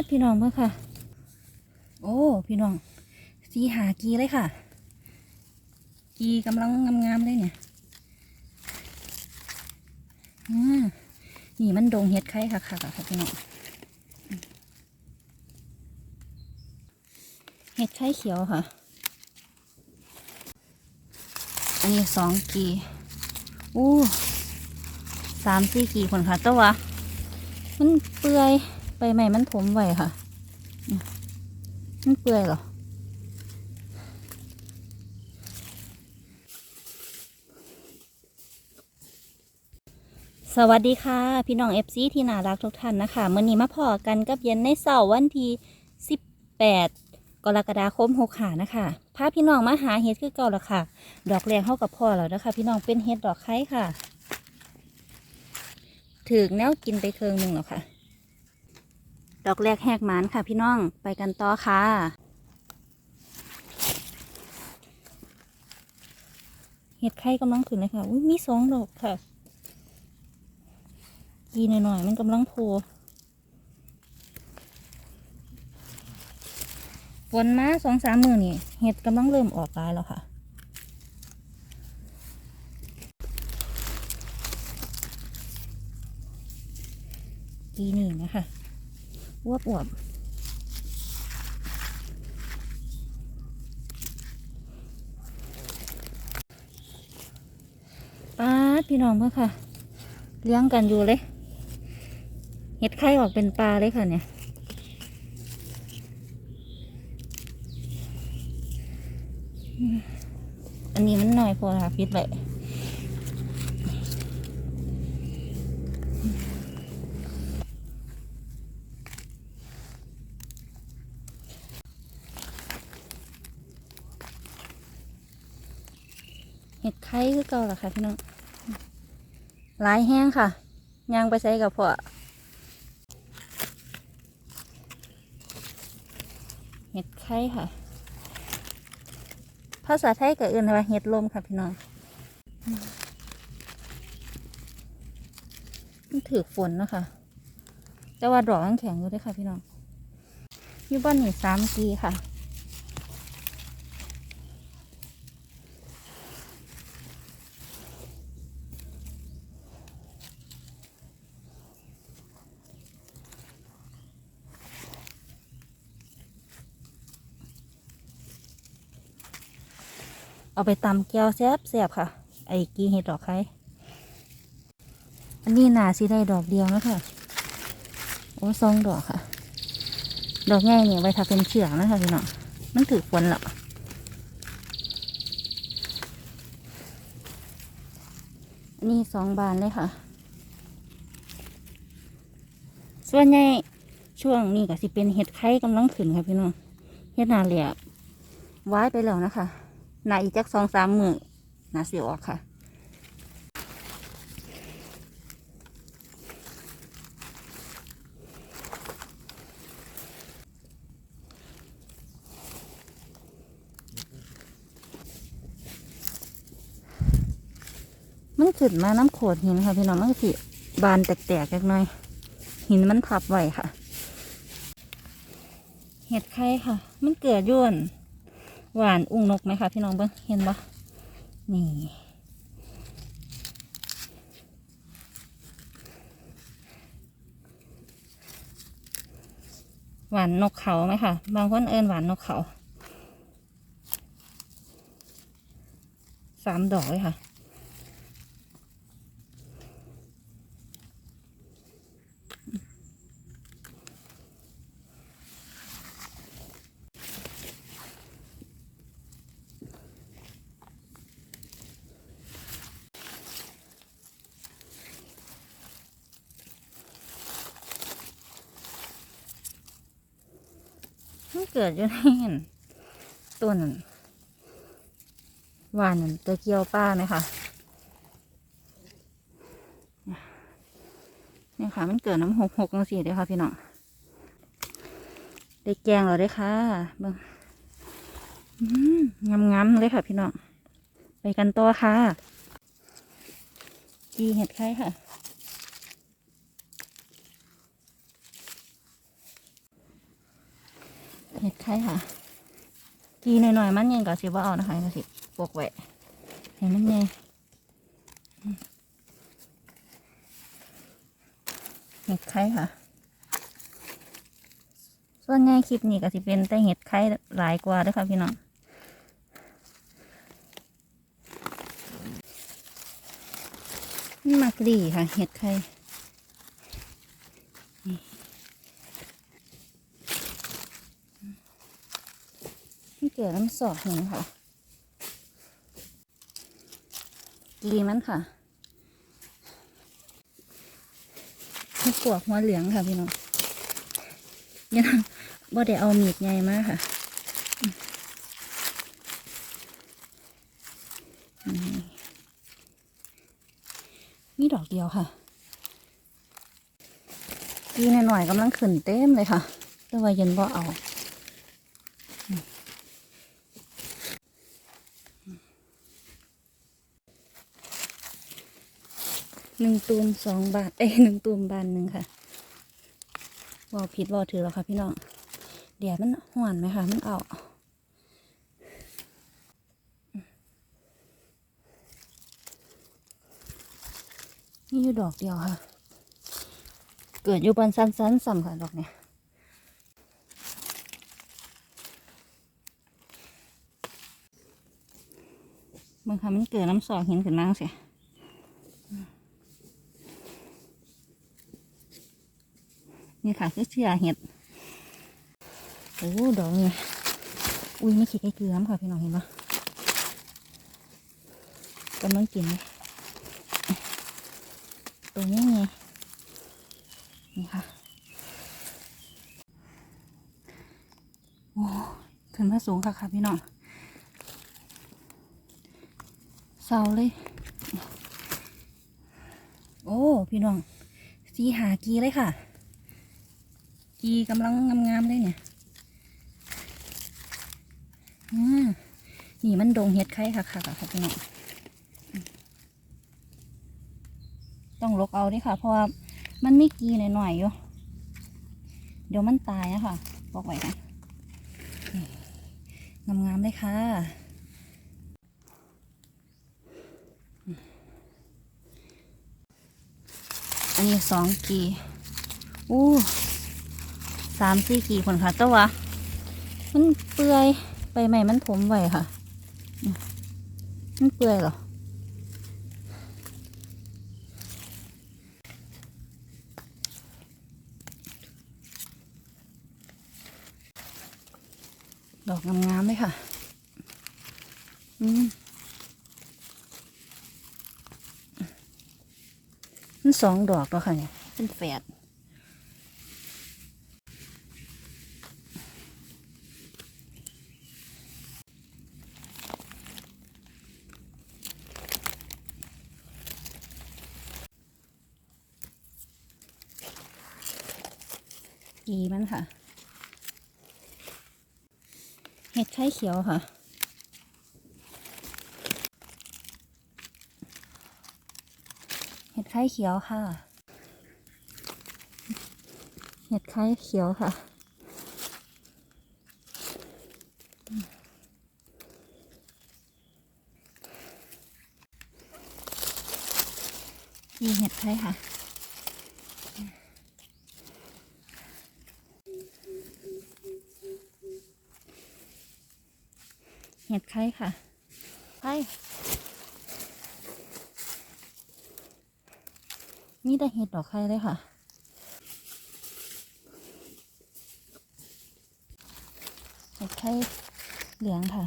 ดพี่น้องเพื่อค่ะ โอ้ พี่น้อง สีหากีเลยค่ะ กีกำลังงามๆเลยเนี่ยนี่มันดงเห็ดไข่ค่ะค่ะค่ะพี่น้องเห็ดไข่เขียวค่ะ อันนี้สองกีอู้สามสี่กีคนค่ะต่ว่ามันเปื่อย ใบใหม่มันถมไว้ค่ะ มันเปื่อยเหรอสวัสดีค่ะ พี่น้องเอฟซีที่น่ารักทุกท่านนะคะเมื่อนี้มาพอกันกับเย็นในเสาร์วันที่18 กรกฎาคม6ขานะคะพาพี่น้องมาหาเห็ดคือเก่าแล้วค่ะ ดอกแรกเข้ากับพ่อแล้วนะคะ พี่น้องเป็นเห็ดดอกไข่ค่ะ ถึงแนวกินไปเคืองหนึ่งแล้วค่ะ ดอกแรกแหกหมานค่ะพี่น้องไปกันต่อค่ะเห็ดไข่กำลังขึ้นเลยค่ะอุ้ยมีสองดอกค่ะกีหน่อยๆมันกำลังโผล่ฝนมาสองสามมือนี่เห็ดกำลังเริ่มออกลายแล้วค่ะ กีนี่นะคะ วบอวบป้าพี่น้องเพื่อค่ะ เลี้ยงกันอยู่เลย เห็ดไข่ออกเป็นปลาเลยค่ะเนี่ยอันนี้มันหน่อยพอค่ะฟิตไว้เห็ดไข่คือ เก่าล่ะค่ะพี่น้องหลายแห้งค่ะยางไปใส่กับพวกเห็ดไข่ค่ะ ภาษาไทยก็เอื่นว่าเห็ดลมค่ะพี่น้องมันถือฝนนะคะ แต่ว่าดอกยังแข็งอยู่ด้วยค่ะพี่น้องอยู่บ้านนี่สามกีค่ะ เอาไปตำแก้วแซบแซบค่ะ ไอ้กีเห็ดดอกไข่อันนี้หนาสิได้ดอกเดียวนะคะโอ้สองดอกค่ะ ดอกแง่เนี่ยไว้ทาเป็นเชือกนะคะพี่น้องมันถือฝนหรออันนี้สองบานเลยค่ะ ส่วนใหญ่ช่วงนี้ก็สิเป็นเห็ดไข่กำลังขึ้นค่ะพี่น้อง เห็ดนาเหลียบไว้ไปแล้วนะคะ นาอีกจักสองสามมือนาเสียออกค่ะมันขึ้นมาน้ำโขดหินค่ะพี่น้องมันสิบานแตกๆเล็กน้อย หินมันทับไว้ค่ะ เห็ดไข่ค่ะ มันเกิดย่วน หวานอุ้งนกไหมคะพี่น้องเบิ้งเห็นปะนี่หวานนกเขาไหมคะบางคนเอินหวานนกเขาสามดอกเลยค่ะ เกิดอยู่ในนั่นต้นนั่นหวานนั่นตะเกียวป้าไหมคะนี่ค่ะ มันเกิดน้ำหกหกจังสี่เลยค่ะพี่น้องได้แกงแล้วได้ค่ะเบิ่งงามงามๆเลยค่ะพี่น้องไปกันต่อค่ะจีเห็ดไข่ค่ะ เห็ดไข่ค่ะ กีหน่อยๆมันยังก็สิว่าเอานะคะก็สิปกไว้เห็นมันไงเห็ดไข่ค่ะ ส่วนใหญ่คลิปนี้ก็สิเป็นแต่เห็ดไข่หลายกว่าด้วยค่ะพี่น้องมักดีค่ะ เห็ดไข่ มันเกิดน้ำสอดหนึ่งค่ะ กีมันค่ะให้ปวกหัวเหลืองค่ะพี่น้องยังบ่ได้เอามีดใหญ่มากค่ะอืมมีดอกเดียวค่ะกีหน่อยๆกำลังขึ้นเต็มเลยค่ะ แต่ว่ายันบ่เอา หนึ่งตูมสองบาท เอ้หนึ่งตูมบานหนึ่งค่ะบอผิดบอถือแล้วค่ะพี่น้องเดี๋ยวมันห่วนไหมคะมันเอานี่อยู่ดอกเดียวค่ะ เกิดอยู่บนสั้นๆซ้ำค่ะดอกเนี่ยบางครั้งมันเกิดน้ำสอกหินขึ้นมาเสีย นี่ค่ะคือเชื่อเห็ดโอ้ดอกนี่อุ้ยไม่คิดไอ้เกลือมค่ะพี่น้องเห็นปะกำลังกินเลยตัวนี้ไงนี่ค่ะโอ้ขึ้นมาสูงค่ะค่ะพี่น้องเศร้าเลย โอ้ พี่น้องสีหากีเลยค่ะ กีกำลังงามๆเลยเนี่ยนี่มันดงเห็ดไข่ค่ะค่ะค่ะพี่น้องต้องลกเอาด้วยค่ะ เพราะว่ามันไม่กีหน่อยๆอยู่เดี๋ยวมันตายอะค่ะบอกไว้นะงามๆเลยค่ะอันนี้สองกีอู้ สามสี่กี่คนค่ะแต่ว่ามันเปื่อยใบใหม่มันผมไว้ค่ะมมันเปื่อยเหรอดอกงามๆเลยค่ะ อืมมันสองดอกแล้วค่ะเนี่ย เป็นแฝด กีมันค่ะ เห็ดไข่เขียวค่ะ เห็ดไข่เขียวค่ะ เห็ดไข่เขียวค่ะนี่เห็ดไข่ค่ะ ห็ดไข่ค่ะไข่นี่แต่เห็ดดอกไข่เลยค่ะเห็ดไข่เหลืองค่ะ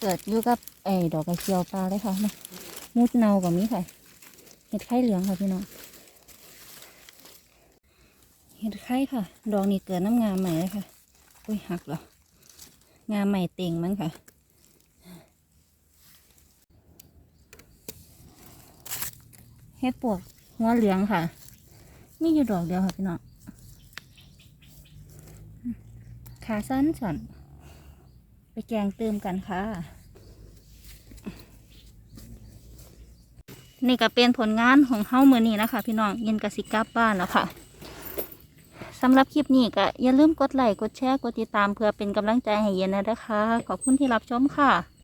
เกิดอยู่กับไอ้ดอกกระเจียวปลาเลยค่ะนะมุดเนากับมีค่ะ เห็ดไข่เหลืองค่ะพี่น้อง เห็ดไข่ค่ะ ดอกนี้เกิดน้ำงามใหม่เลยค่ะ อุ้ยหักเหรอ งามใหม่เต่งมันค่ะ เห็ดปวกหัวเหลืองค่ะ มีอยู่ดอกเดียวค่ะพี่น้อง ขาสั้นสันไปแกงเติมกันค่ะ นี่ก็เป็นผลงานของเฮ้ามือนี้นะคะ พี่น้องเย็นกสิกลับบ้านแล้วค่ะ สำหรับคลิปนี้ก็อย่าลืมกดไลค์กดแชร์กดติดตามเพื่อเป็นกำลังใจให้เย็นนะนะคะ ขอบคุณที่รับชมค่ะ